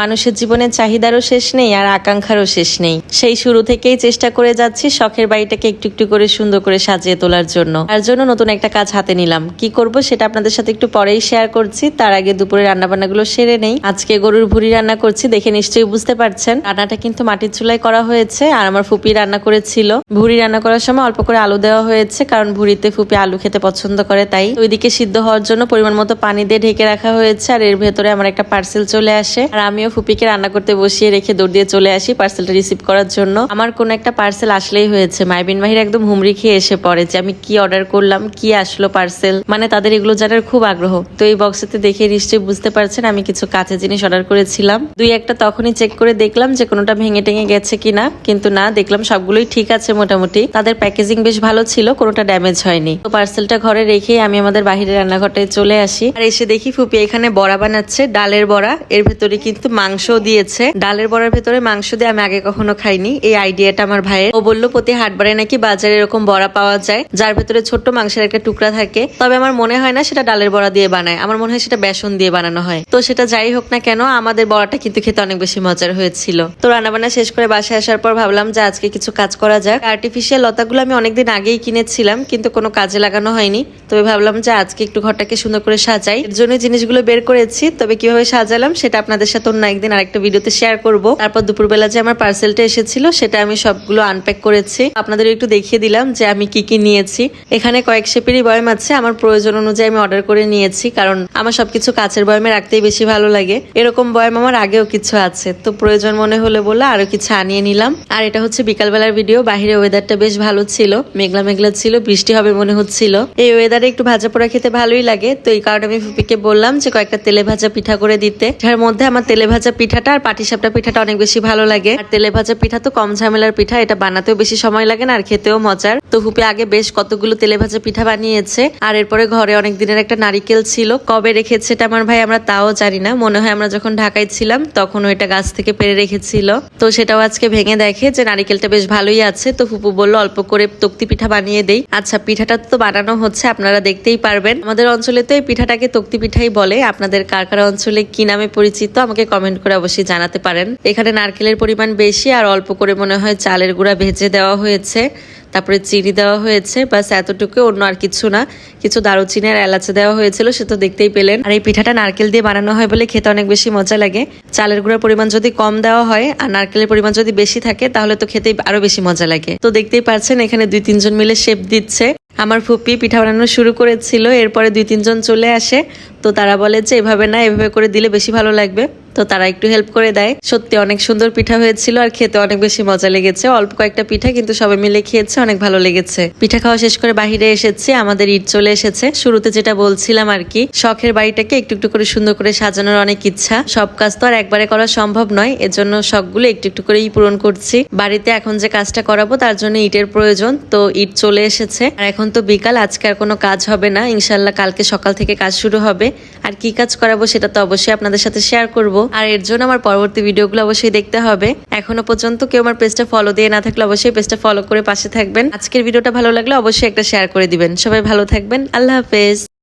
মানুষের জীবনের চাহিদারও শেষ নেই আর আকাঙ্ক্ষারও শেষ নেই। সেই শুরু থেকেই চেষ্টা করে যাচ্ছি শখের বাড়িটাকে একটু একটু করে সুন্দর করে সাজিয়ে তোলার জন্য। তার জন্য নতুন একটা কাজ হাতে নিলাম। কি করব সেটা আপনাদের সাথে একটু পরেই শেয়ার করছি। তার আগে দুপুরে রান্না বান্নাগুলো সেরে নেই। আজকে গরুর ভুড়ি রান্না করছি, দেখে নিশ্চয়ই বুঝতে পারছেন। রান্নাটা কিন্তু মাটির চুলায় করা হয়েছে আর আমার ফুপি রান্না করেছিল। ভুড়ি রান্না করার সময় অল্প করে আলু দেওয়া হয়েছে, কারণ ভুড়িতে ফুপি আলু খেতে পছন্দ করে, তাই। ওইদিকে সিদ্ধ হওয়ার জন্য পরিমাণ মতো পানি দিয়ে ঢেকে রাখা হয়েছে আর এর ভেতরে আমার একটা পার্সেল চলে আসে। আর আমিও ফুপিকে রান্না করতে বসিয়ে রেখে দৌড় দিয়ে চলে আসি পার্সেলটা রিসিভ করার জন্য। আমার কোন একটা পার্সেল আসলেই হয়েছে। মাইবিন মাহির একদম হুমড়ি খেয়ে এসে পড়ে যে আমি কি অর্ডার করলাম, কি আসলো পার্সেল। মানে তাদের এগুলো জানার খুব আগ্রহ। তো এই বক্সেতে দেখে নিশ্চয়ই বুঝতে পারছেন আমি কিছু কাঁচা জিনিস অর্ডার করেছিলাম। দুই একটা তখনই চেক করে দেখলাম যে কোনোটা ভেঙে টেঙে গেছে কিনা। কিন্তু না, দেখলাম সবগুলোই ঠিক আছে মোটামুটি। তাদের প্যাকেজিং বেশ ভালো ছিল, কোনোটা ড্যামেজ হয়নি। তো পার্সেলটা ঘরে রেখে আমি আমাদের বাহিরে রান্নাঘরটায় চলে আসি। আর এসে দেখি ফুপি এখানে বড়া বানাচ্ছে, ডালের বড়া। এর ভেতরে কিন্তু মাংস দিয়েছে। ডালের বড়ার ভেতরে মাংস দিয়ে আমি আগে কখনো খাইনি। এই আইডিয়াটা আমার ভাইয়ের। ও বলল, প্রতি হাটবারে নাকি বাজারে এরকম বড়া পাওয়া যায়, যার ভেতরে ছোট্ট মাংসের একটা টুকরা থাকে। তবে আমার মনে হয় না সেটা ডালের বড়া দিয়ে বানায়। আমার মনে হয় সেটা বেসন দিয়ে বানানো হয়। তো সেটা যাই হোক না কেন, আমাদের বড়াটা কিন্তু খেতে অনেক বেশি মজার হয়েছিল। তো রান্নাবান্না শেষ করে বাসায় আসার পর ভাবলাম যে আজকে কিছু কাজ করা যাক। আর্টিফিশিয়াল লতাগুলো আমি অনেকদিন আগেই কিনেছিলাম, কিন্তু কোনো কাজে লাগানো হয়নি। তবে ভাবলাম যে আজকে একটু ঘরটাকে সুন্দর করে সাজাই। এর জন্য জিনিসগুলো বের করেছি। তবে কীভাবে সাজালাম সেটা আপনাদের সাথে অন্য একদিন আরেকটা ভিডিওতে শেয়ার করব। তারপর দুপুরবেলা যে আমার পার্সেলটা এসেছিল, সেটা আমি সবগুলো আনপ্যাক করেছি। আপনাদের একটু দেখিয়ে দিলাম যে আমি কি কি নিয়েছি। এখানে কয়েক শেপেরই বয়ম আছে। আমার প্রয়োজন অনুযায়ী আমি অর্ডার করে নিয়েছি, কারণ আমার সবকিছু কাছের বয়মে রাখতেই বেশি ভালো লাগে। এরকম বয়ম আমার আগেও কিছু আছে, তো প্রয়োজন মনে হলে বলে আরও কিছু আনিয়ে নিলাম। আর এটা হচ্ছে বিকালবেলার ভিডিও বাহিরে ওয়েদারটা বেশ ভালো ছিল। মেঘলা মেঘলা ছিল, বৃষ্টি হবে মনে হচ্ছিল। এই ওয়েদারে একটু ভাজা পোড়া খেতে ভালোই লাগে, তো এই কারণে আমি ফুপিকে বললাম যে কয়েকটা তেলে ভাজা পিঠা করে দিতে। যার মধ্যে আমার তেলে ভাজা পিঠাটা আর পাটিসাপটা পিঠাটা অনেক বেশি ভালো লাগে। আর তেলে ভাজা পিঠা তো কম ঝামেলার পিঠা, এটা বানাতেও বেশি সময় লাগে না আর খেতেও মজার। তো হুপে আগে বেশ কতগুলো তেলে ভাজা পিঠা বানিয়েছে, আর এরপরে ঘরে অনেক দিনের একটা নারিকেল ছিল। কবে রেখেছে এটা আমার ভাই আমরা তাও জানি না। মনে হয় আমরা যখন ঢাকায় ছিলাম তখন ওইটা গাছ থেকে পেরে রেখেছিল। তো সেটাও আজকে ভেঙে দেখে যে নারিকেলটা বেশ ভালোই আছে। তো ফুপু বলল, অল্প করে তক্তি পিঠা বানিয়ে দেই। আচ্ছা পিঠাটা তো বানানো হচ্ছে, আপনারা দেখতেই পারবেন। আমাদের অঞ্চলে তো এই পিঠাটাকে তক্তি পিঠাই বলে। আপনাদের কার কার অঞ্চলে কি নামে পরিচিত আমাকে কমেন্ট করে অবশ্যই জানাতে পারেন। এখানে নারকেলের পরিমাণ বেশি আর অল্প করে মনে হয় চালের গুঁড়া ভেজে দেওয়া হয়েছে। তারপরে চিনি দেওয়া হয়েছে। বাস এতটুকু অন্য আর কিছু না। কিছু দারুচিনি আর এলাচে দেওয়া হয়েছিল, সে তো দেখতেই পেলেন। আর এই পিঠাটা নারকেল দিয়ে বানানো হয় বলে খেতে অনেক বেশি মজা লাগে। চালের গুঁড়ার পরিমাণ যদি কম দেওয়া হয় আর নারকেলের পরিমাণ যদি বেশি থাকে, তাহলে তো খেতেই আরও বেশি মজা লাগে। তো দেখতেই পাচ্ছেন, এখানে দুই তিনজন মিলে শেপ দিচ্ছে। আমার ফুপি পিঠা বানানো শুরু করেছিল, এরপরে দুই তিনজন চলে আসে। তো তারা বলে যে, এভাবে না, এভাবে করে দিলে বেশি ভালো লাগবে। তো তারা একটু হেল্প করে দেয়। সত্যি অনেক সুন্দর পিঠা হয়েছিল আর খেতে অনেক বেশি মজা লেগেছে। অল্প কয়েকটা পিঠা কিন্তু সবাই মিলে খেয়েছে, অনেক ভালো লেগেছে। পিঠা খাওয়া শেষ করে বাহিরে এসেছি, আমাদের ঈদ চলে এসেছে। শুরুতে যেটা বলছিলাম আর কি, শখের বাড়িটাকে একটু একটু করে সুন্দর করে সাজানোর অনেক ইচ্ছা। সব কাজ তো আর একবারে করা সম্ভব নয়, এজন্য শখগুলো একটু একটু করেই পূরণ করছি। বাড়িতে এখন যে কাজটা করাবো, তার জন্য ইটের প্রয়োজন। তো ইট চলে এসেছে। আর এখন তো বিকাল, আজকে আর কোনো কাজ হবে না। ইনশাল্লাহ কালকে সকাল থেকে কাজ শুরু হবে। আর কি কাজ করাবো সেটা তো অবশ্যই আপনাদের সাথে শেয়ার করব। আর এর জন্য আমার পরবর্তী ভিডিওগুলো অবশ্যই দেখতে হবে। এখনও পর্যন্ত কেউ আমার পেজটা ফলো দিয়ে না থাকলে অবশ্যই পেজটা ফলো করে পাশে থাকবেন। আজকের ভিডিওটা ভালো লাগলে অবশ্যই একটা শেয়ার করে দিবেন। সবাই ভালো থাকবেন। আল্লাহ হাফেজ।